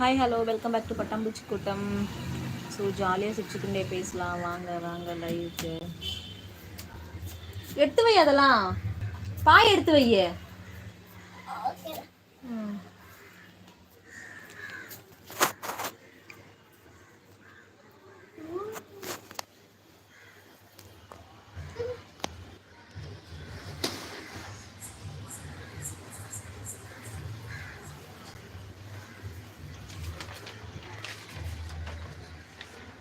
Hi hello welcome back to பட்டாம்பூச்சி கூட்டம் so ஜாலியாக சிரிச்சுக்கிட்டே பேசலாம் வாங்க வாங்க லைவுக்கு எடுத்து வை அதெல்லாம் பாய் எடுத்து வையே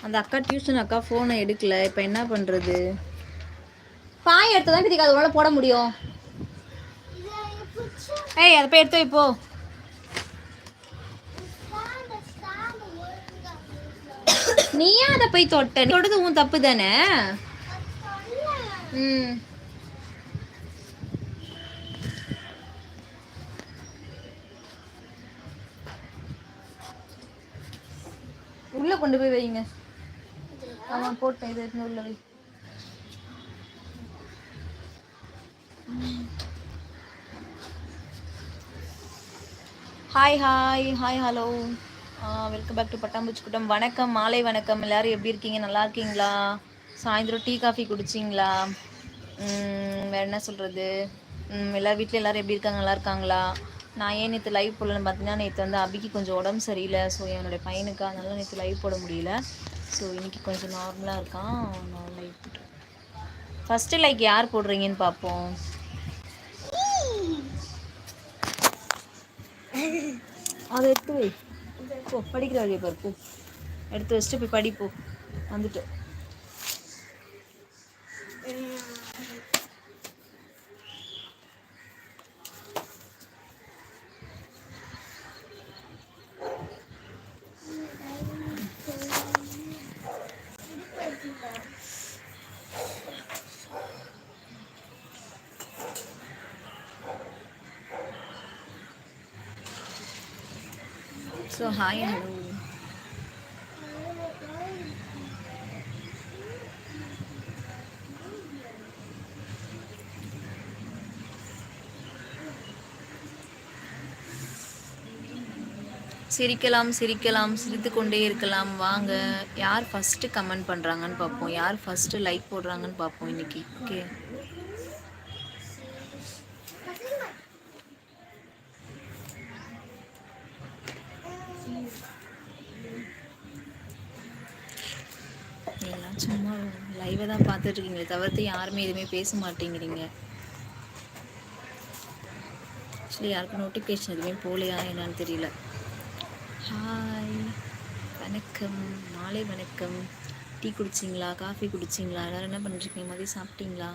அந்த அக்கா டியூஷன் அக்கா ஃபோனை எடுக்கல. இப்போ என்ன பண்ணுறது பாய் எடுத்து தான் பிதிக்கு உங்களால் போட முடியும். ஏய் அதை போய் எடுத்து வை நீயா அதை போய் தொட்ட? நீ தொட்டது உன் தப்பு தானே? ம். உள்ள கொண்டு போய் வைங்க. ஆமா போட்டேன் இது உள்ள வை. Hi hi hi hello welcome back to பட்டாம்பூச்சி கூட்டம். வணக்கம் மாலை வணக்கம். எல்லாரும் எப்படி இருக்கீங்க? நல்லா இருக்கீங்களா? சாயந்தரம் டீ காஃபி குடிச்சிங்களா? ம், வேற என்ன சொல்கிறது எல்லா வீட்டில் எல்லாரும் எப்படி இருக்காங்க? நல்லா இருக்காங்களா? நான் ஏன் நேற்று லைவ் போடலன்னு பார்த்தீங்கன்னா நேற்று வந்து அபிக்கு கொஞ்சம் உடம்பு சரியில்லை. ஸோ என்னுடைய பையனுக்கு அதனால நேற்று லைவ் போட முடியல. ஸோ இன்னைக்கு கொஞ்சம் நார்மலாக இருக்கான். நான் லைவ் போட்டுருக்கேன் ஃபஸ்ட்டு லைக் யார் போடுறீங்கன்னு பார்ப்போம் அதை எடுத்து வை. போ படிக்கிற வழியை பார்ப்போம் எடுத்து வச்சுட்டு போய் படிப்போம் வந்துட்டு ஸோ ஹாய் ஹலோ சிரிக்கலாம் சிரிக்கலாம் சிரித்து கொண்டே இருக்கலாம். வாங்க யார் ஃபஸ்ட்டு கமெண்ட் பண்ணுறாங்கன்னு பார்ப்போம். யார் ஃபஸ்ட்டு லைக் போடுறாங்கன்னு பார்ப்போம் இன்னைக்கு. ஓகே எல்லாம் சும்மா லைவை தான் பார்த்துட்டு இருக்கீங்களே தவிர்த்து யாருமே எதுவுமே பேச மாட்டேங்கிறீங்க. ஆக்சுவலி யாருக்கும் நோட்டிஃபிகேஷன் எதுவுமே போகலையா என்னன்னு தெரியல. ஹாய் வணக்கம். மாலை வணக்கம். டீ குடிச்சிங்களா? காஃபி குடிச்சிங்களா? எல்லோரும் என்ன பண்ணிருக்கீங்க மதியம் சாப்பிட்டீங்களா?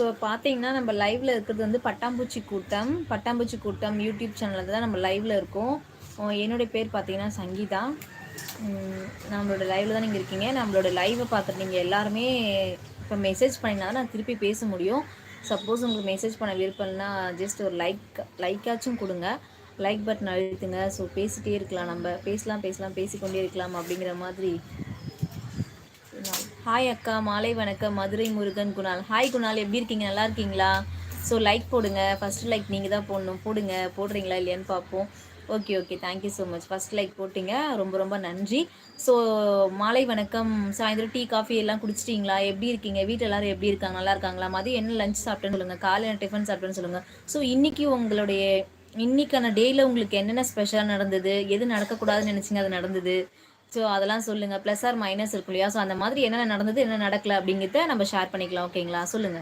ஸோ பார்த்தீங்கன்னா நம்ம லைவ்ல இருக்கிறது வந்து பட்டாம்பூச்சி கூட்டம். பட்டாம்பூச்சி கூட்டம் யூடியூப் சேனலில் தான் நம்ம லைவ்ல இருக்கோம். என்னுடைய பேர் பார்த்தீங்கன்னா சங்கீதா. நம்மளோட லைவ்ல தான் நீங்கள் இருக்கீங்க. நம்மளோட லைவை பார்த்துட்டு நீங்கள் எல்லாருமே இப்போ மெசேஜ் பண்ணினா தான் நான் திருப்பி பேச முடியும். சப்போஸ் உங்களுக்கு மெசேஜ் பண்ண விருப்பம்னா ஜஸ்ட் ஒரு லைக் லைக்காச்சும் கொடுங்க. லைக் பட்டன் அழுத்துங்க. ஸோ பேசிட்டே இருக்கலாம் நம்ம. பேசலாம் பேசலாம் பேசிக்கொண்டே இருக்கலாம் அப்படிங்கிற மாதிரி ஹாய் அக்கா மாலை வணக்கம். மதுரை முருகன் குணால். ஹாய் குணால் எப்படி இருக்கீங்க? நல்லா இருக்கீங்களா? ஸோ லைக் போடுங்க. ஃபர்ஸ்ட் லைக் நீங்கள் தான் போடணும். போடுங்க. போடுறீங்களா இல்லையான்னு பார்ப்போம். Okay okay thank you so much first like போட்டிங்க. ரொம்ப ரொம்ப நன்றி. ஸோ மாலை வணக்கம். சாயந்தரம் டீ காஃபி எல்லாம் குடிச்சிட்டிங்களா? எப்படி இருக்கீங்க? வீட்டில் எல்லாரும் எப்படி இருக்காங்க? நல்லா இருக்காங்களா? மதியம் என்ன லஞ்ச் சாப்பிட்டேன்னு சொல்லுங்கள் காலையில் டிஃபன் சாப்பிட்டேன்னு சொல்லுங்கள் ஸோ இன்றைக்கி உங்களுடைய இன்னைக்கான டேயில் உங்களுக்கு என்னென்ன ஸ்பெஷலாக நடந்தது? எது நடக்கக்கூடாதுன்னு நினச்சிங்க? அது நடந்தது. ஸோ அதெல்லாம் சொல்லுங்க. ப்ளஸ் ஆர் மைனஸ் இருக்கும் இல்லையா? ஸோ அந்த மாதிரி என்னென்ன நடந்தது என்ன நடக்கல அப்படிங்கிறத நம்ம ஷேர் பண்ணிக்கலாம் ஓகேங்களா சொல்லுங்க.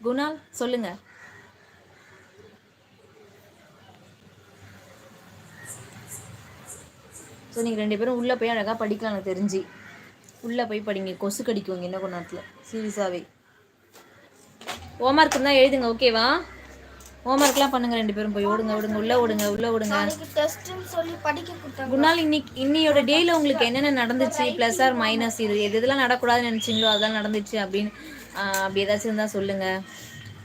குணால் சொல்லுங்க. ஸோ நீங்கள் ரெண்டு பேரும் உள்ளே போய் அழகாக படிக்கலாம் எனக்கு தெரிஞ்சு. உள்ளே போய் படிங்க. கொசு கடிக்குங்க இன்னும் கொஞ்ச நேரத்தில். சீரியஸாகவே ஹோம்ஒர்க் இருந்தால் எழுதுங்க ஓகேவா ஹோம்ஒர்க்லாம் பண்ணுங்க ரெண்டு பேரும். போய் ஓடுங்க ஓடுங்க உள்ள ஓடுங்க உள்ள ஓடுங்க. டெஸ்ட்னு சொல்லி படிக்க கொடுத்தாங்க குணால் இன்னைக்கு இன்னையோட டேல உங்களுக்கு என்னென்ன நடந்துச்சு? ப்ளஸ் ஆர் மைனஸ் இது எது இதெல்லாம் நடக்கூடாதுன்னு நினைச்சீங்களோ அதெல்லாம் நடந்துச்சு அப்படின்னு அப்படி ஏதாச்சும் இருந்தால் சொல்லுங்க.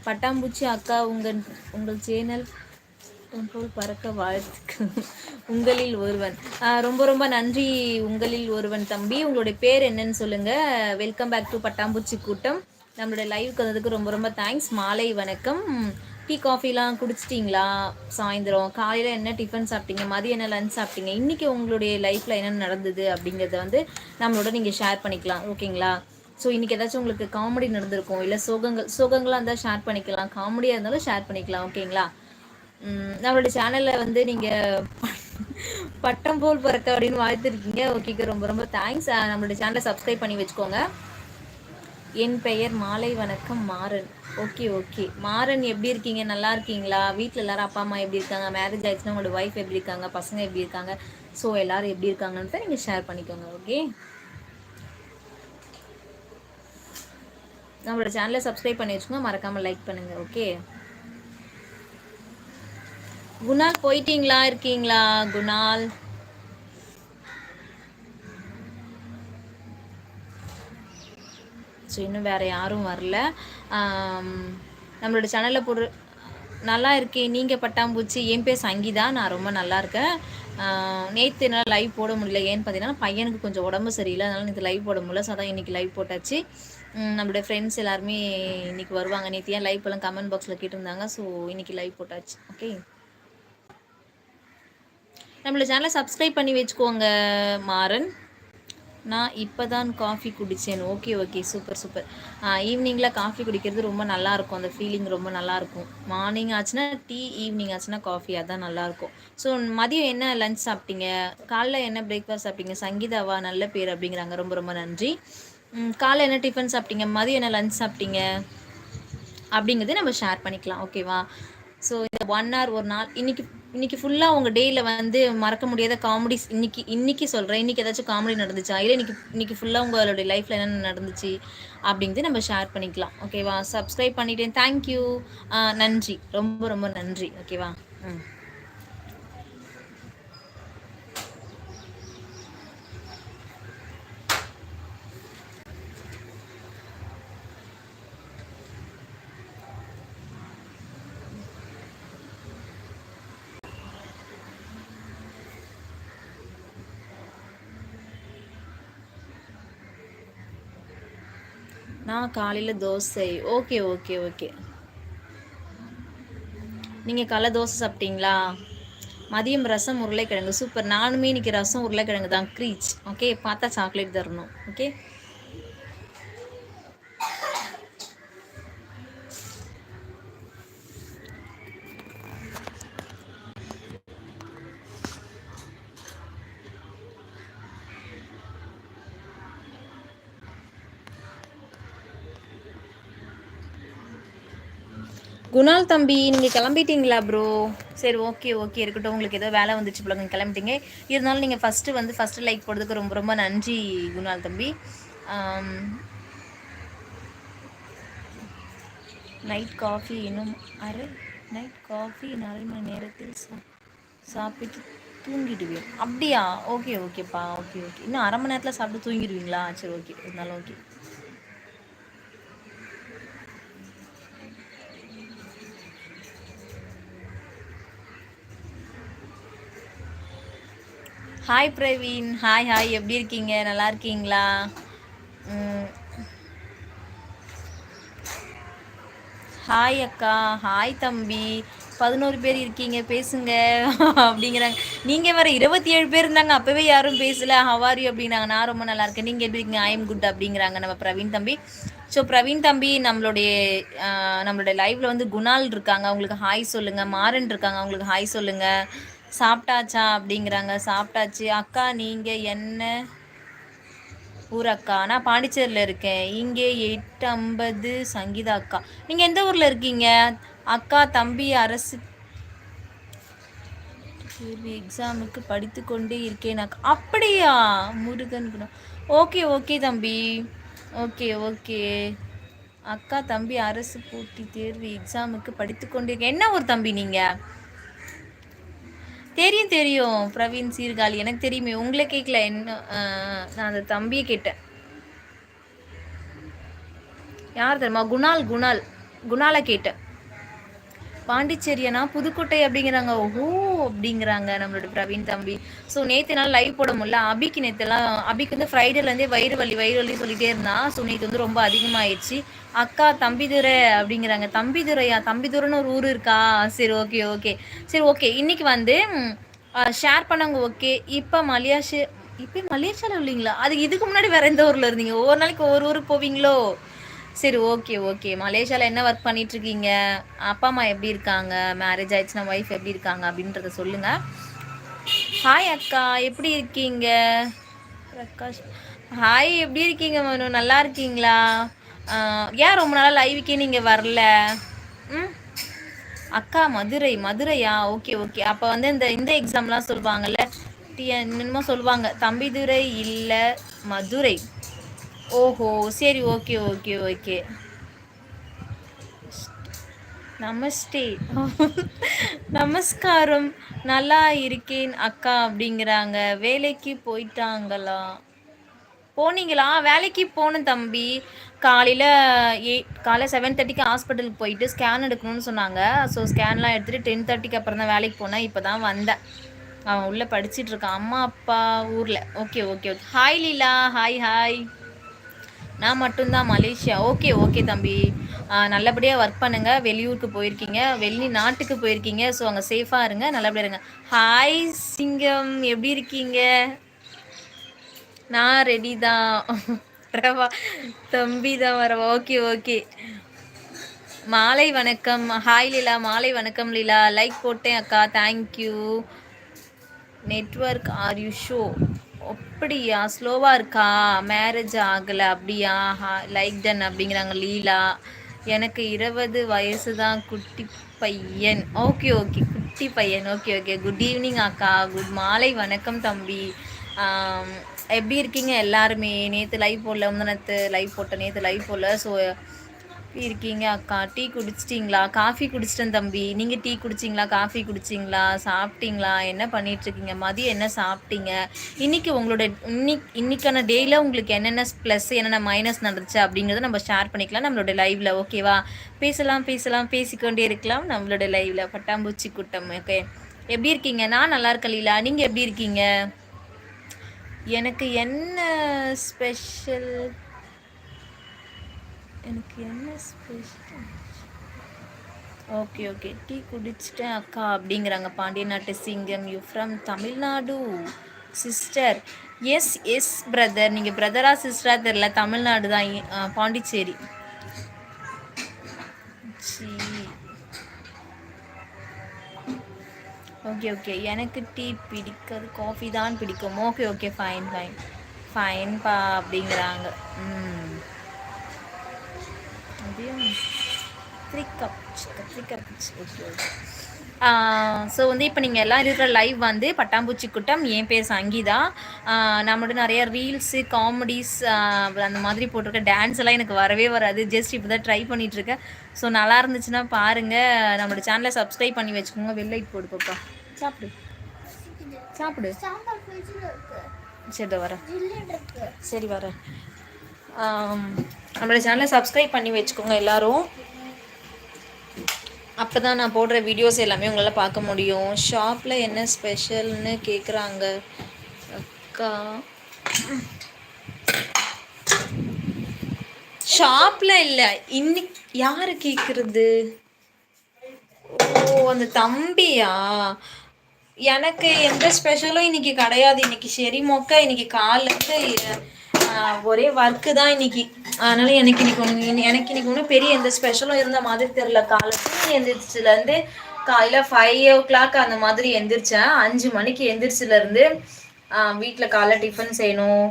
பட்டாம்பூச்சி அக்கா உங்கள் உங்கள் சேனல் போல் பறக்க வாழ்த்துக்கு உங்களில் ஒருவன். ரொம்ப ரொம்ப நன்றி உங்களில் ஒருவன் தம்பி. உங்களுடைய பேர் என்னன்னு சொல்லுங்க. வெல்கம் பேக் டு பட்டாம்பூச்சி கூட்டம். நம்மளுடைய லைவ் வந்ததுக்கு ரொம்ப ரொம்ப தேங்க்ஸ் மாலை வணக்கம். டீ காஃபிலாம் குடிச்சிட்டிங்களா? சாயந்தரம். காலையில் என்ன டிஃபன் சாப்பிட்டீங்க? மதியம் என்ன லஞ்ச் சாப்பிட்டீங்க? இன்றைக்கி உங்களுடைய லைஃப்பில் என்ன நடந்தது அப்படிங்கிறத வந்து நம்மளோட நீங்கள் ஷேர் பண்ணிக்கலாம். ஓகேங்களா ஸோ இன்றைக்கி ஏதாச்சும் உங்களுக்கு காமெடி நடந்திருக்கும் இல்லை சோகங்கள் சோகங்களாக இருந்தால் ஷேர் பண்ணிக்கலாம். காமெடியாக இருந்தாலும் ஷேர் பண்ணிக்கலாம். ஓகேங்களா நம்மளோட சேனலில் வந்து நீங்கள் பட்டம் போல் பறக்க அப்படின்னு வாழ்த்துருக்கீங்க. ஓகேக்கு ரொம்ப ரொம்ப தேங்க்ஸ் நம்மளோட சேனலை சப்ஸ்கிரைப் பண்ணி வச்சுக்கோங்க. என் பெயர் மாலை வணக்கம் மாறன். Okay okay. மாறன் எப்படி இருக்கீங்க? நல்லா இருக்கீங்களா? வீட்டில் எல்லாரும் அப்பா அம்மா எப்படி இருக்காங்க? மேரேஜ் ஆயிடுச்சுன்னா உங்களோட ஒய்ஃப் எப்படி இருக்காங்க? பசங்க எப்படி இருக்காங்க? ஸோ எல்லாரும் எப்படி இருக்காங்கன்னு நீங்கள் ஷேர் பண்ணிக்கோங்க ஓகே நம்மளோட சேனலை சப்ஸ்கிரைப் பண்ணி வச்சுக்கோங்க. மறக்காமல் லைக் பண்ணுங்கள் ஓகே குணால் போயிட்டீங்களா? இருக்கீங்களா? குணால்? ஸோ இன்னும் வேறு யாரும் வரல. நம்மளோட சேனலில் போடுற நல்லா இருக்கேன் நீங்கள் பட்டாம்பூச்சி என் பேர் சங்கீதா நான் ரொம்ப நல்லா இருக்கேன். நேற்று என்னால் லைவ் போட முடியல. ஏன்னு பார்த்தீங்கன்னா பையனுக்கு கொஞ்சம் உடம்பு சரியில்லை. அதனால நேற்று லைவ் போட முடியல. ஸோ அதான் இன்றைக்கி லைவ் போட்டாச்சு. நம்மளுடைய ஃப்ரெண்ட்ஸ் எல்லாருமே இன்றைக்கி வருவாங்க. நேற்று ஏன் லைவ் எல்லாம் கமெண்ட் பாக்ஸில் கேட்டிருந்தாங்க. ஸோ இன்றைக்கி லைவ் போட்டாச்சு. ஓகே நம்மளோட சேனலை சப்ஸ்கிரைப் பண்ணி வச்சுக்கோங்க மாறன். நான் இப்போ தான் காஃபி குடித்தேன் ஓகே ஓகே சூப்பர் சூப்பர் ஈவினிங்கில் காஃபி குடிக்கிறது ரொம்ப நல்லாயிருக்கும். அந்த ஃபீலிங் ரொம்ப நல்லாயிருக்கும். மார்னிங் ஆச்சுன்னா டீ ஈவினிங் ஆச்சுன்னா காஃபி அதான் நல்லாயிருக்கும். ஸோ மதியம் என்ன லஞ்ச் சாப்பிட்டீங்க? காலைல என்ன பிரேக்ஃபாஸ்ட் சாப்பிட்டீங்க? சங்கீதாவா நல்ல பேர் அப்படிங்கிறாங்க. ரொம்ப ரொம்ப நன்றி. காலைல என்ன டிஃபன் சாப்பிட்டீங்க? மதியம் என்ன லஞ்ச் சாப்பிட்டீங்க? அப்படிங்கிறத நம்ம ஷேர் பண்ணிக்கலாம். ஓகேவா ஸோ இந்த ஒன் ஹவர் ஒரு நாள் இன்றைக்கி இன்னைக்கு ஃபுல்லாக உங்கள் டேயில் வந்து மறக்க முடியாத காமெடிஸ் இன்னைக்கு இன்னைக்கு சொல்கிறேன் இன்னைக்கு ஏதாச்சும் காமெடி நடந்துச்சா? இல்லை இன்னைக்கு இன்னைக்கு ஃபுல்லாக உங்களுடைய லைஃப்பில் என்னென்ன நடந்துச்சு அப்படிங்கிறது நம்ம ஷேர் பண்ணிக்கலாம். ஓகேவா சப்ஸ்கிரைப் பண்ணிட்டேன். தேங்க்யூ நன்றி. ரொம்ப ரொம்ப நன்றி. ஓகேவா ம் நான் காலையில் தோசை. Okay okay okay. நீங்கள் கலை தோசை சாப்பிட்டீங்களா? மதியம் ரசம் உருளைக்கிழங்கு. சூப்பர். நானுமே இன்னைக்கு ரசம் உருளைக்கிழங்கு தான். க்ரீச் ஓகே பார்த்தா சாக்லேட் தரணும் ஓகே குணால் தம்பி நீங்கள் கிளம்பிட்டீங்களா ப்ரோ சரி ஓகே ஓகே இருக்கட்டும் உங்களுக்கு ஏதோ வேலை வந்துச்சு போல நீங்கள் கிளம்பிட்டீங்க. இருந்தாலும் நீங்கள் ஃபஸ்ட்டு வந்து ஃபஸ்ட்டு லைக் போடுறதுக்கு ரொம்ப ரொம்ப நன்றி குணால் தம்பி. நைட் காஃபி இன்னும் அரை நைட் காஃபி அரை மணி நேரத்தில் சா சாப்பிட்டு தூங்கிடுவேன். அப்படியா? ஓகே ஓகேப்பா ஓகே ஓகே இன்னும் அரை மணி நேரத்தில் சாப்பிட்டு தூங்கிடுவீங்களா? சரி ஓகே இருந்தாலும் okay hi Praveen hi hi எப்படி இருக்கீங்க? நல்லா இருக்கீங்களா? ஹாய் அக்கா. ஹாய் தம்பி. பதினோரு பேர் இருக்கீங்க. பேசுங்க. அப்படிங்கிறாங்க. நீங்கள் வேறு இருபத்தி ஏழு பேர் இருந்தாங்க. அப்போவே யாரும் பேசல. ஹவாரி அப்படின்னாங்க. நான் ரொம்ப நல்லா இருக்கேன். நீங்கள் எப்படி இருக்கீங்க? ஐ எம் குட் அப்படிங்கிறாங்க நம்ம பிரவீன் தம்பி. ஸோ பிரவீன் தம்பி நம்மளுடைய நம்மளுடைய லைவ்ல வந்து குணால் இருக்காங்க. அவங்களுக்கு ஹாய் சொல்லுங்க. மாறன் இருக்காங்க. அவங்களுக்கு ஹாய் சொல்லுங்க. சாப்பிட்டாச்சா அப்படிங்கிறாங்க. சாப்பிட்டாச்சு. அக்கா நீங்கள் என்ன ஊர் அக்கா? நான் பாண்டிச்சேரியில் இருக்கேன். இங்கே எட்டு ஐம்பது சங்கீதா அக்கா. நீங்கள் எந்த ஊரில் இருக்கீங்க? அக்கா தம்பி அரசு தேர்வு எக்ஸாமுக்கு படித்து கொண்டே இருக்கேன் அக்கா. அப்படியா? முருகன் குணம். ஓகே ஓகே தம்பி. Okay okay. அக்கா தம்பி அரசு போட்டி தேர்வு எக்ஸாமுக்கு படித்து கொண்டிருக்கேன் என்ன ஒரு தம்பி நீங்கள் தெரியும் தெரியும். பிரவீன் சீர்காழி எனக்கு தெரியுமே. உங்களை கேட்கல என்ன நான் அந்த தம்பியை கேட்டேன். யார் தெரியுமா? குணால் குணால். குணாலை கேட்டேன். பாண்டிச்சேரியனா? புதுக்கோட்டை அப்படிங்கிறாங்க. ஓ அப்படிங்கிறாங்க நம்மளோட பிரவீன் தம்பி. ஸோ நேற்று நாள் லைவ் போட முடியல. அபிக்கு நேற்றுலாம் அபிக்கு வந்து ஃப்ரைடேலேருந்தே வயிறு வலி வயிறு வலி சொல்லிட்டே இருந்தான் ஸோ நேற்று வந்து ரொம்ப அதிகமாயிடுச்சு. அக்கா தம்பிதுரை அப்படிங்கிறாங்க. தம்பிதுரையா தம்பிதுரைன்னு ஒரு ஊர் இருக்கா? சரி ஓகே ஓகே சரி ஓகே இன்னைக்கு வந்து ஷேர் பண்ணவங்க ஓகே இப்போ மலேசிய இப்போ மலேசியாவில் இல்லைங்களா? அது இதுக்கு முன்னாடி வேற எந்த ஊரில் இருந்தீங்க? ஒவ்வொரு நாளைக்கு ஒவ்வொரு ஊருக்கு போவீங்களோ? சரி ஓகே ஓகே மலேசியாவில் என்ன ஒர்க் பண்ணிட்டு இருக்கீங்க அப்பா அம்மா எப்படி இருக்காங்க? மேரேஜ் ஆயிடுச்சுன்னா ஒய்ஃப் எப்படி இருக்காங்க? அப்படின்றத சொல்லுங்கள் ஹாய் அக்கா. எப்படி இருக்கீங்க? பிரகாஷ். ஹாய் எப்படி இருக்கீங்க மனு? நல்லா இருக்கீங்களா? ஏன் ரொம்ப நாளாக லைவுக்கே நீங்கள் வரல? ம்? அக்கா மதுரை மதுரையா? ஓகே ஓகே அப்போ வந்து இந்த இந்த எக்ஸாம்லாம் சொல்லுவாங்கல்ல? டி என்னமோ சொல்லுவாங்க. தம்பிதுரை இல்லை மதுரை. ஓஹோ சரி ஓகே ஓகே ஓகே. நமஸ்தே. நமஸ்காரம். நல்லா இருக்கேன் அக்கா அப்படிங்கிறாங்க. வேலைக்கு போயிட்டாங்களா? போனீங்களா? வேலைக்கு போகணும் தம்பி. காலையில் எயிட் காலையில் செவன் தேர்ட்டிக்கு ஹாஸ்பிட்டலுக்கு போயிட்டு ஸ்கேன் எடுக்கணும்னு சொன்னாங்க. ஸோ ஸ்கேன்லாம் எடுத்துகிட்டு டென் தேர்ட்டிக்கு அப்புறம் தான் வேலைக்கு போனேன். இப்போ தான் வந்தேன். அவன் உள்ளே படிச்சிட்டு இருக்கான். அம்மா அப்பா ஊரில். Okay okay okay hi Leela hi hi நான் மட்டும்தான் மலேசியா. ஓகே ஓகே தம்பி. நல்லபடியாக ஒர்க் பண்ணுங்கள் வெளியூருக்கு போயிருக்கீங்க. வெளி நாட்டுக்கு போயிருக்கீங்க. ஸோ அங்கே சேஃபாக இருங்க. நல்லபடியாக இருங்க. ஹாய் சிங்கம். எப்படி இருக்கீங்க? நான் ரெடி தான். வரவா தம்பி தான் வரவா ஓகே ஓகே. மாலை வணக்கம். ஹாய் லீலா. மாலை வணக்கம் லீலா. லைக் போட்டேன் அக்கா. Thank you network are you show அப்படியா? ஸ்லோவாக இருக்கா? மேரேஜ் ஆகலை அப்படியா? லைக் டன் அப்படிங்கிறாங்க லீலா. எனக்கு இருபது வயசு தான் குட்டி பையன். ஓகே ஓகே குட்டி பையன். ஓகே ஓகே குட் ஈவினிங் அக்கா. குட் மாலை வணக்கம் தம்பி. எப்படி இருக்கீங்க எல்லாருமே? நேற்று லைவ் போடல முந்தினத்து லைவ் போட்டேன். நேற்று லைவ் போடல. ஸோ எப்படி இருக்கீங்க அக்கா. டீ குடிச்சிட்டிங்களா? காஃபி குடிச்சிட்டேன் தம்பி. நீங்கள் டீ குடிச்சிங்களா? காஃபி குடிச்சிங்களா? சாப்பிட்டீங்களா? என்ன பண்ணிகிட்ருக்கீங்க மதியம் என்ன சாப்பிட்டீங்க? இன்னைக்கு உங்களோட இன்னைக்கு இன்னைக்கான டேயில் உங்களுக்கு என்னென்ன ப்ளஸ் என்னென்ன மைனஸ் நடந்துச்சு அப்படிங்கிறத நம்ம ஷேர் பண்ணிக்கலாம் நம்மளோட லைவில் ஓகேவா பேசலாம் பேசலாம். பேசிக்கொண்டே இருக்கலாம் நம்மளோட லைவில் பட்டாம்பூச்சி கூட்டம். ஓகே எப்படி இருக்கீங்க? நான் நல்லா இருக்கேன் லீலா. நீங்கள் எப்படி இருக்கீங்க? எனக்கு என்ன ஸ்பெஷல் எனக்கு என்ன ஸ்பெஷல் ஓகே ஓகே டீ குடிச்சிட்டேன் அக்கா அப்படிங்கிறாங்க. பாண்டிய நாட்டு சிங்கம் you from Tamil Nadu. Sister yes yes brother நீங்கள் பிரதரா சிஸ்டரா தெரில தமிழ்நாடு தான். பாண்டிச்சேரி. சீ ஓகே ஓகே எனக்கு டீ பிடிக்காது. காஃபி தான் பிடிக்கும். ஓகே ஓகே ஃபைன் ஃபைன் ஃபைன்பா அப்படிங்கிறாங்க. ம். அதையும் three cup three cup okay so வந்து இப்போ நீங்கள் எல்லாம் இருக்கிற லைவ் வந்து பட்டாம்பூச்சி கூட்டம் என் பேர் சங்கீதா. நம்மளோட நிறைய ரீல்ஸு காமெடிஸ் அந்த மாதிரி போட்டிருக்க டான்ஸ் எல்லாம் எனக்கு வரவே வராது. ஜஸ்ட் இப்போ தான் ட்ரை பண்ணிகிட்ருக்கேன் ஸோ நல்லா இருந்துச்சுன்னா பாருங்கள் நம்மளோட சேனலை சப்ஸ்கிரைப் பண்ணி வச்சுக்கோங்க. வெள்ளைட் போடு பாப்பா சாப்பிடு. சாப்பிடு. சரி வரேன். சரி வரேன். நம்மளோட சேனலை சப்ஸ்கிரைப் பண்ணி வச்சுக்கோங்க எல்லாரும். அப்போ தான் நான் போடுற வீடியோஸ் எல்லாமே உங்களால் பார்க்க முடியும். ஷாப்பில் என்ன ஸ்பெஷல்னு கேட்குறாங்க அக்கா. ஷாப்பில் இல்லை இன்னைக்கு யார் கேட்குறது ஓ அந்த தம்பியா? எனக்கு எந்த ஸ்பெஷலும் இன்னைக்கு கிடையாது. இன்னைக்கு சரி மொக்க இன்னைக்கு காலேருந்து ஒரே ஒர்க்கு தான் இன்னைக்கு. அதனால எனக்கு இன்னைக்கு ஒன்று எனக்கு இன்னைக்கு ஒன்றும் பெரிய எந்த ஸ்பெஷலும் இருந்த மாதிரி தெரில காலையில் எந்திரிச்சிலேருந்து காலையில் ஃபைவ் ஓ கிளாக் அந்த மாதிரி எந்திரிச்சேன். அஞ்சு மணிக்கு எந்திரிச்சிலேருந்து வீட்டில் காலைல டிஃபன் செய்யணும்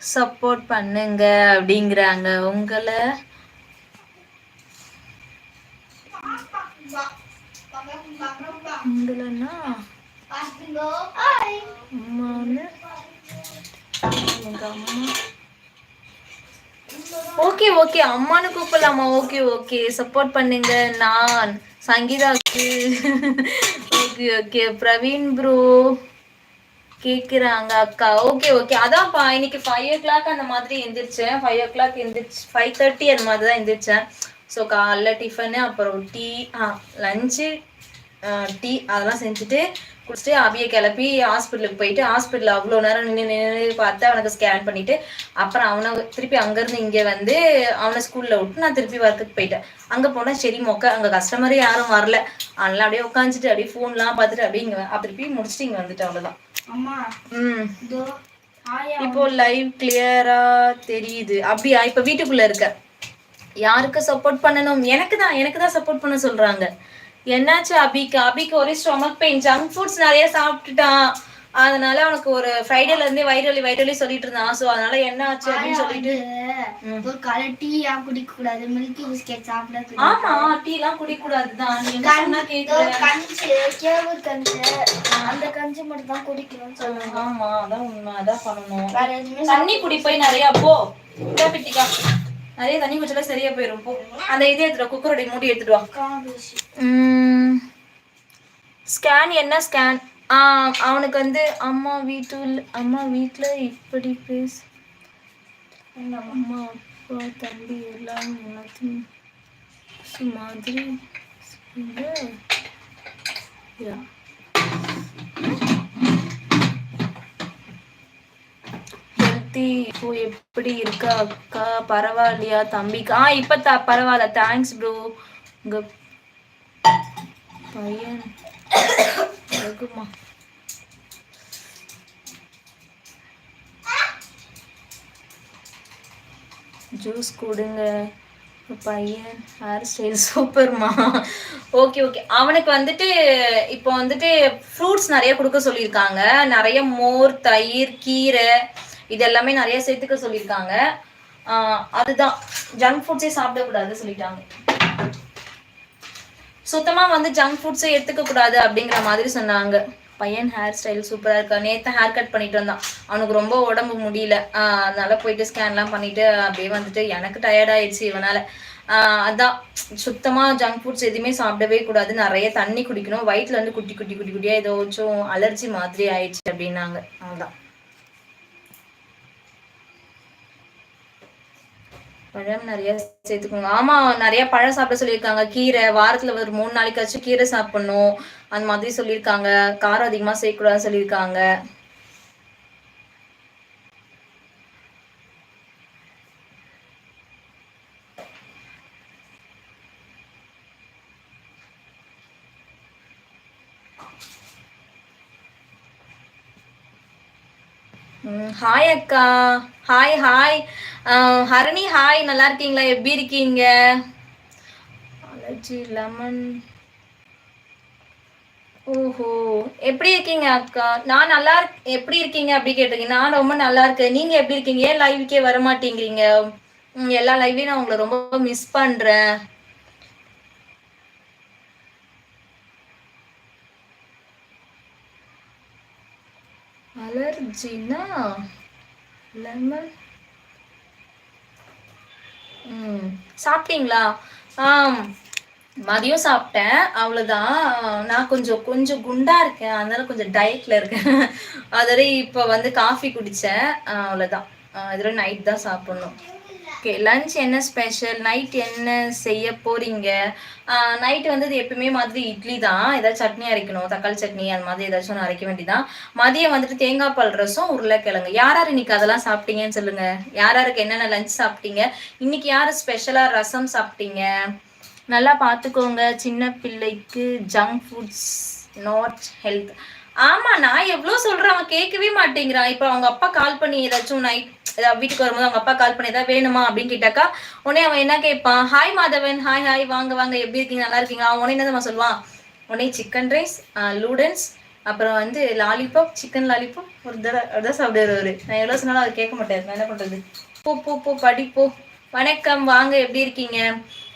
சப்போர்ட் பண்ணுங்க அப்படிங்கிறாங்க. உங்களை? உங்களன்னா? அம்மான்னு? அம்மா? ஓகே ஓகே அம்மானு கூப்பிடலாமா? ஓகே ஓகே சப்போர்ட் பண்ணுங்க. நான் சங்கீதாக்கு ஓகே ஓகே பிரவீன் ப்ரோ கேக்குறாங்க அக்கா. ஓகே ஓகே அதான்ப்பா இன்னைக்கு ஃபைவ் ஓ கிளாக் அந்த மாதிரி எந்திரிச்சேன். ஃபைவ் ஓ கிளாக் எந்திரிச்சு ஃபைவ் தேர்ட்டி அந்த மாதிரி தான் எந்திரிச்சேன். ஸோ காலைல டிஃபனு அப்புறம் டீ ஆ லஞ்சு டீ அதெல்லாம் செஞ்சுட்டு குடிச்சிட்டு அபியை கிளப்பி ஹாஸ்பிட்டலுக்கு போயிட்டு ஹாஸ்பிட்டல் அவ்வளோ நேரம் நின்று நின்று பார்த்து அவனுக்கு ஸ்கேன் பண்ணிட்டு அப்புறம் அவனை திருப்பி அங்கேருந்து இங்கே வந்து அவனை ஸ்கூலில் விட்டு நான் திருப்பி ஒர்க்குக்கு போயிட்டேன். அங்கே போனால் சரி மொக்க அங்கே கஸ்டமரே யாரும் வரல. அதனால அப்படியே உட்காந்துட்டு அப்படியே ஃபோன்லாம் பார்த்துட்டு அப்படியே இங்கே திருப்பி முடிச்சுட்டு இங்கே வந்துட்டு அவ்வளோதான் ம். இப்போ லைவ் கிளியரா தெரியுது. அப்படியா? இப்ப வீட்டுக்குள்ள இருக்க. யாருக்கு சப்போர்ட் பண்ணணும்? எனக்கு தான் எனக்கு தான் சப்போர்ட் பண்ண சொல்றாங்க. என்னாச்சு அபிக்கு? அபிக்கு ஒரே ஸ்டொமக் பெயின் ஜங்க் ஃபுட்ஸ் நிறைய சாப்பிட்டுட்டான். அதனால அவனுக்கு ஒரு ஃப்ரைடேல இருந்தே வயிறு வயிறு சொல்லிட்டு இருந்தான். சோ அதனால என்ன ஆச்சு அப்படின்னு சொல்லிட்டு ஒரு கலர் டீ ஏன் குடிக்க கூடாது மில்கி பிஸ்கெட் சாப்பிட கூடாது ஆமா டீ எல்லாம் குடிக்க கூடாதுதான் நீ என்ன கேக்குற? கஞ்சி கேவுர் கஞ்சி. அந்த கஞ்சி மட்டும் தான் குடிக்கணும்னு சொல்லுவாங்க. ஆமா அதான் உண்மை. அதான் பண்ணணும். வேற எதுவுமே தண்ணி குடி போய் நிறைய. போ. இதா பிட்டிக்கா. நிறைய தண்ணி குடிச்சா சரியா போயிடும் போ. அந்த இதே எடுத்துட்டு குக்கருடைய மூடி எடுத்துட்டு வா. ஸ்கேன் என்ன ஸ்கேன் அவனுக்கு வந்து அம்மா வீட்டுல அம்மா வீட்டில் இப்படி பேசு. அம்மா அப்பா தம்பி எல்லாம் மாதிரி. சொல்ல. Yeah. எப்படி இருக்கா அக்கா? பரவாயில்லையா தம்பிக்கு ஆ இப்போ த பரவாயில்ல. தேங்க்ஸ் ப்ரோ உங்க பையன் இருக்குமா ஜூஸ் கொடுங்க. பையன் ஹேர் ஸ்டைல் சூப்பர்மா ஓகே ஓகே அவனுக்கு வந்துட்டு இப்போ வந்துட்டு ஃப்ரூட்ஸ் நிறைய கொடுக்க சொல்லியிருக்காங்க. நிறைய மோர் தயிர் கீரை இது எல்லாமே நிறைய சேர்த்துக்க சொல்லியிருக்காங்க. ஆஹ் அதுதான். ஜங்க் ஃபுட்ஸே சாப்பிடக்கூடாது சொல்லிட்டாங்க. சுத்தமா வந்து ஜங்க் ஃபுட்ஸே எடுத்துக்க கூடாது அப்படிங்கிற மாதிரி சொன்னாங்க. பையன் ஹேர் ஸ்டைல் சூப்பராக இருக்கா நேற்று ஹேர் கட் பண்ணிட்டு வந்தான். அவனுக்கு ரொம்ப உடம்பு முடியல. அதனால போயிட்டு ஸ்கேன்லாம் பண்ணிட்டு அப்படியே வந்துட்டு எனக்கு டயர்ட் ஆயிடுச்சு இவனால. அதான். சுத்தமா ஜங்க் ஃபுட்ஸ் எதுவுமே சாப்பிடவே கூடாது. நிறைய தண்ணி குடிக்கணும். வயிற்றுல வந்து குட்டி குட்டி குட்டி குட்டியா ஏதாச்சும் அலர்ஜி மாதிரி ஆயிடுச்சு அப்படின்னாங்க. அதான். பழம் நிறைய சேர்த்துக்கோங்க ஆமா நிறைய பழம் சாப்பிட சொல்லியிருக்காங்க. கீரை வாரத்துல ஒரு மூணு நாளைக்காச்சும் கீரை சாப்பிடணும். அந்த மாதிரி சொல்லியிருக்காங்க. காரம் அதிகமா சேர்க்கக்கூடாதுன்னு சொல்லியிருக்காங்க. ஹாய் அக்கா. ஹாய் ஹாய் ஹரணி ஹாய் நல்லா இருக்கீங்களா? எப்படி இருக்கீங்க? அலர்ஜி லெமன் ஓஹோ. எப்படி இருக்கீங்க அக்கா? நான் நல்லா எப்படி இருக்கீங்க அப்படி கேட்டிருக்கீங்க. நான் ரொம்ப நல்லா இருக்கேன். நீங்க எப்படி இருக்கீங்க? ஏன் லைவுக்கே வர மாட்டேங்கிறீங்க எல்லா லைவையும் நான் உங்களை ரொம்ப மிஸ் பண்றேன். அலர்ஜினா லெமன் ம் சாப்பிட்டீங்களா? ஆம் மதியம் சாப்பிட்டேன். அவ்வளோதான் நான் கொஞ்சம் கொஞ்சம் குண்டா இருக்கேன். அதனால கொஞ்சம் டயட்ல இருக்கேன். அதோட இப்போ வந்து காஃபி குடித்தேன் அவ்வளோதான் இதோட நைட் தான் சாப்பிடணும். ஓகே லஞ்ச் என்ன ஸ்பெஷல் நைட் என்ன செய்ய போறீங்க? நைட் வந்து இது மாதிரி இட்லி தான். ஏதாவது சட்னி அரைக்கணும் தக்காளி சட்னி அந்த மாதிரி ஏதாச்சும் ஒன்று அரைக்க வேண்டியதான் மதியம் வந்துட்டு தேங்காய் பால் ரசம் உருளைக்கிழங்கு. யார் யார் இன்னைக்கு அதெல்லாம் சாப்பிட்டீங்கன்னு சொல்லுங்க. யார் யாருக்கு என்னென்ன லஞ்ச் சாப்பிட்டீங்க? இன்னைக்கு யார் ஸ்பெஷலாக ரசம் சாப்பிட்டீங்க? நல்லா பார்த்துக்கோங்க. சின்ன பிள்ளைக்கு ஜங்க் ஃபுட்ஸ் நாட் ஹெல்த் ஆமா நான் எவ்வளோ சொல்றேன் அவன் கேட்கவே மாட்டேங்கிறான். இப்போ அவங்க அப்பா கால் பண்ணி ஏதாச்சும் நைட் ஏதாவது வீட்டுக்கு வரும்போது அவங்க அப்பா கால் பண்ணி ஏதாவது வேணுமா அப்படின்னு கேட்டாக்கா உடனே அவன் என்ன கேட்பான்? ஹாய் மாதவன் ஹாய் ஹாய் வாங்க வாங்க எப்படி இருக்கீங்க? நல்லா இருக்கீங்க அவன் உடனே என்ன சொல்லுவான்? உடனே சிக்கன் ரைஸ் லூடன்ஸ் அப்புறம் வந்து லாலிபாப் சிக்கன் லாலிபாப் ஒரு தடவை அப்படிதான் சாப்பிடுவாரு நான் எவ்வளவு சொன்னாலும் அவர் கேட்க மாட்டேன் நான் என்ன பண்றது? போ போ போ படி வணக்கம் வாங்க எப்படி இருக்கீங்க?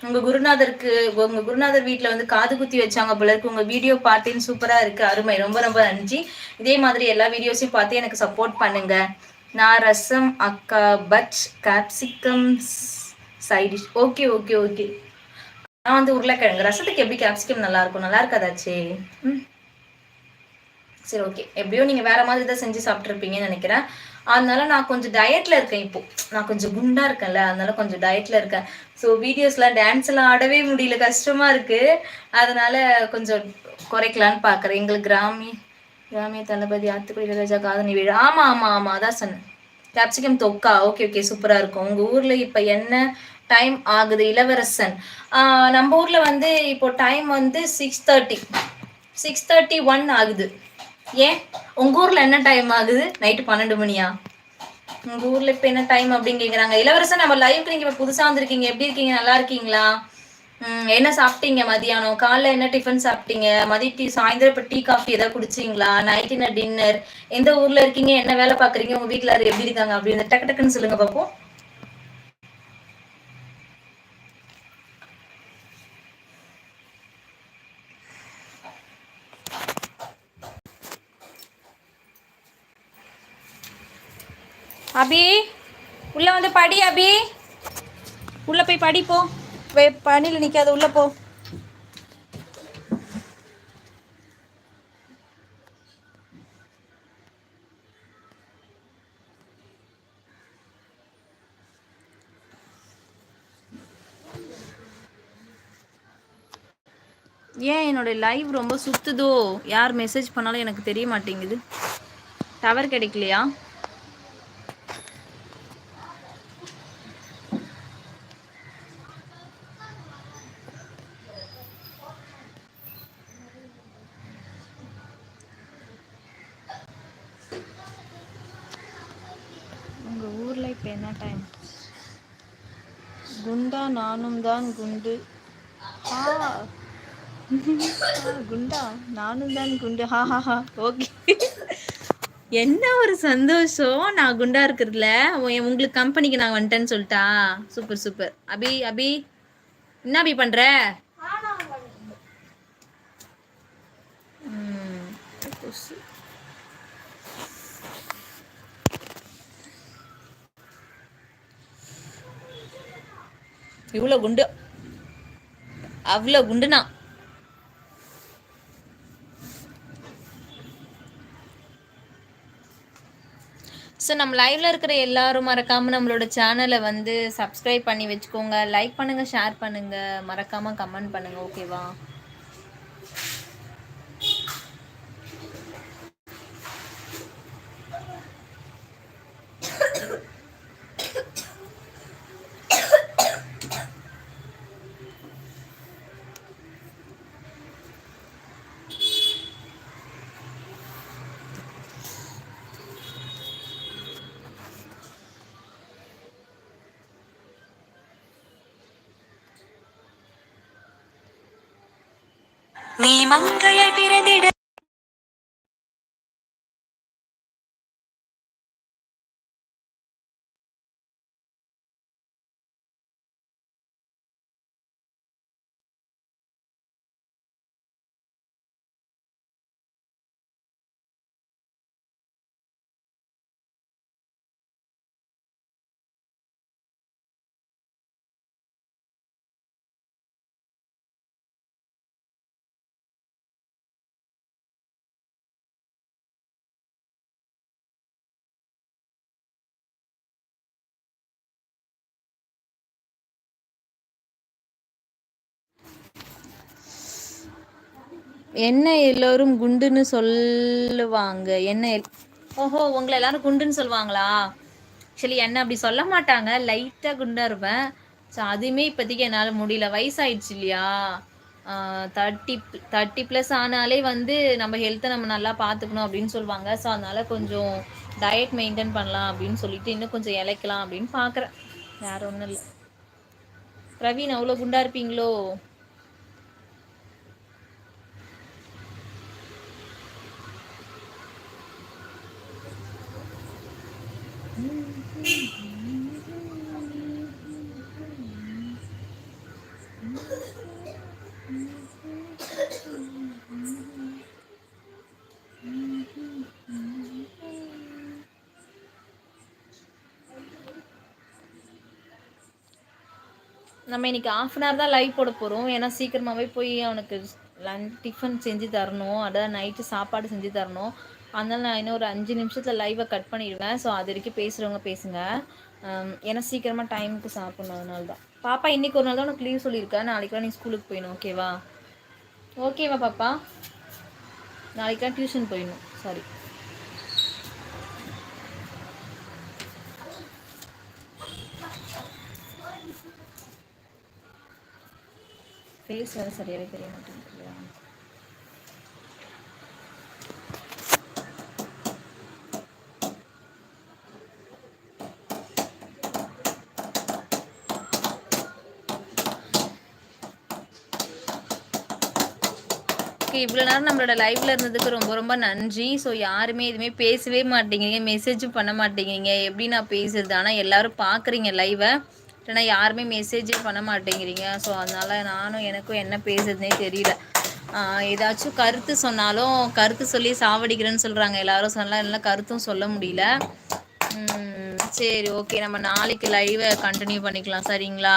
உங்க குருநாதருக்கு உங்க குருநாதர் வீட்டில் வந்து காது குத்தி வச்சாங்க போல இருக்கு. உங்க வீடியோ பார்த்தேன்னு சூப்பரா இருக்கு. அருமை. ரொம்ப ரொம்ப நன்றி. இதே மாதிரி எல்லா வீடியோஸையும் பார்த்து எனக்கு சப்போர்ட் பண்ணுங்க. நான் ரசம் அக்கா but capsicum side dish okay okay okay நான் வந்து உருளைக்கிழங்கு ரசத்துக்கு எப்படி கேப்சிகம் நல்லா இருக்கும்? நல்லா இருக்காதாச்சே ம். சரி ஓகே எப்படியோ நீங்கள் வேற மாதிரி தான் செஞ்சு சாப்பிட்ருப்பீங்கன்னு நினைக்கிறேன். அதனால நான் கொஞ்சம் டயட்ல இருக்கேன் இப்போ. நான் கொஞ்சம் குண்டா இருக்கேன்ல அதனால கொஞ்சம் டயட்ல இருக்கேன். ஸோ வீடியோஸ்லாம் டான்ஸ் எல்லாம் ஆடவே முடியல. கஷ்டமா இருக்கு. அதனால கொஞ்சம் குறைக்கலான்னு பார்க்குறேன் எங்களுக்கு கிராமி கிராமிய தளபதி ஆத்துக்குடி ராஜா காதணி வீடு. ஆமா ஆமா ஆமா அதான் சொன்னேன். கேப்சிகம் தொக்கா? ஓகே ஓகே சூப்பரா இருக்கும். உங்க ஊர்ல இப்ப என்ன டைம் ஆகுது இளவரசன்? நம்ம ஊர்ல வந்து இப்போ டைம் வந்து six thirty six thirty one ஆகுது. ஏன் உங்க ஊர்ல என்ன டைம் ஆகுது? நைட்டு பன்னெண்டு மணியா? உங்க ஊர்ல இப்ப என்ன டைம் அப்படின்னு கேக்குறாங்க. இளவரசன் நம்ம லைவ்க்கு நீங்க இப்ப புதுசா வந்திருக்கீங்க. எப்படி இருக்கீங்க? நல்லா இருக்கீங்களா? என்ன சாப்பிட்டீங்க மதியானம்? காலைல என்ன டிஃபன் சாப்பிட்டீங்க? மதிய டீ சாயந்தரம் இப்போ டீ காஃபி ஏதாவது குடிச்சீங்களா? நைட் என்ன டின்னர் எந்த ஊர்ல இருக்கீங்க? என்ன வேலை பாக்குறீங்க உங்க வீட்டுல எப்படி இருக்காங்க? அப்படின்னு டக்கு டக்குன்னு சொல்லுங்க பாப்போம். அபி உள்ள வந்து படி அபி. உள்ள போய் படிப்போம் போ. வே பனியில் உள்ள போ. ஏன் என்னோட லைவ் ரொம்ப சுத்துதோ? யார் மெசேஜ் பண்ணாலும் எனக்கு தெரிய மாட்டேங்குது. டவர் கிடைக்கலையா உங்க ஊர்ல இப்ப என்ன டைம் குண்டா நானும் தான் குண்டு. ஆ. குண்டா. நானும் தான் குண்டு. ஹா ஹா ஹா. ஓகே என்ன ஒரு சந்தோஷம்? நான் குண்டா இருக்கிறதுல. உங்களுக்கு கம்பெனிக்கு நான் வந்துட்டேன்னு சொல்லிட்டா? Super super Abhi Abhi. என்ன அபி பண்ற? இவ்வளோ குண்டு. அவ்வளோ குண்டுனா. ஸோ நம்ம லைவ்ல இருக்கிற எல்லாரும் மறக்காம நம்மளோட சேனலை வந்து சப்ஸ்கிரைப் பண்ணி வச்சுக்கோங்க. லைக் பண்ணுங்க ஷேர் பண்ணுங்க. மறக்காம கமெண்ட் பண்ணுங்க ஓகேவா நீ என்ன எல்லோரும் குண்டுன்னு சொல்லுவாங்க? என்ன ஓஹோ உங்களை எல்லாரும் குண்டுன்னு சொல்லுவாங்களா? ஆக்சுவலி என்ன அப்படி சொல்ல மாட்டாங்க. லைட்டாக குண்டாக இருப்பேன். ஸோ அதுவுமே இப்போதைக்கு என்னால் முடியல. வயசாயிடுச்சு இல்லையா? தேர்ட்டி தேர்ட்டி ப்ளஸ் ஆனாலே வந்து நம்ம ஹெல்த்தை நம்ம நல்லா பார்த்துக்கணும் அப்படின்னு சொல்லுவாங்க. ஸோ அதனால் கொஞ்சம் டயட் மெயின்டைன் பண்ணலாம் அப்படின்னு சொல்லிட்டு இன்னும் கொஞ்சம் இளைக்கலாம் அப்படின்னு பார்க்குறேன். வேற ஒன்றும் இல்லை. பிரவீன் அவ்வளோ குண்டாக இருப்பீங்களோ? நம்ம இன்னைக்கு ஹாஃப் அன் ஹவர் தான் லைவ் போட போகிறோம் ஏன்னா சீக்கிரமாகவே போய் அவனுக்கு லஞ்ச் டிஃபன் செஞ்சு தரணும். அதாவது நைட்டு சாப்பாடு செஞ்சு தரணும். அதனால் நான் இன்னும் ஒரு அஞ்சு நிமிஷத்தில் லைவை கட் பண்ணிடுவேன். ஸோ அது வரைக்கும் பேசுகிறவங்க பேசுங்க. Um, ஏன்னா சீக்கிரமாக டைமுக்கு சாப்பிடணும் அதனால தான் பாப்பா இன்றைக்கி ஒரு நாள் தான் உனக்கு லீவ் சொல்லியிருக்கேன் நாளைக்கு நீ ஸ்கூலுக்கு போயிடணும் ஓகேவா ஓகேவா பாப்பா? நாளைக்கு டியூஷன் போயிடணும் சாரி ஃபேஸ் வேறு சரியாகவே தெரிய மாட்டேங்குது இவ்வளோ நேரம் நம்மளோட லைவ்ல இருந்ததுக்கு ரொம்ப ரொம்ப நன்றி. ஸோ யாருமே எதுவுமே பேசவே மாட்டேங்கிறீங்க மெசேஜும் பண்ண மாட்டேங்கிறீங்க. எப்படி நான் பேசுறது? ஆனால் எல்லாரும் பார்க்குறீங்க லைவை ஏன்னா யாருமே மெசேஜே பண்ண மாட்டேங்கிறீங்க. ஸோ அதனால நானும் எனக்கும் என்ன பேசுறதுனே தெரியல. ஏதாச்சும் கருத்து சொன்னாலும் கருத்து சொல்லி சாவடிக்கிறேன்னு சொல்கிறாங்க எல்லாரும் சொன்னால் எல்லாம் கருத்தும் சொல்ல முடியல. சரி ஓகே நம்ம நாளைக்கு லைவை கண்டினியூ பண்ணிக்கலாம். சரிங்களா?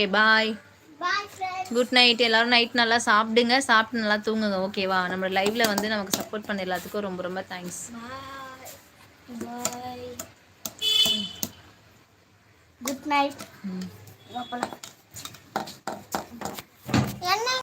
ஓகே பாய் குட் நைட் எல்லாரும் நைட் நல்லா சாப்பிடுங்க. சாப்பிட்டு நல்லா தூங்குங்க. ஓகேவா நம்ம லைவ்ல வந்து நமக்கு சப்போர்ட் பண்ண எல்லாத்துக்கும் ரொம்ப ரொம்ப தேங்க்ஸ் குட் நைட் என்ன?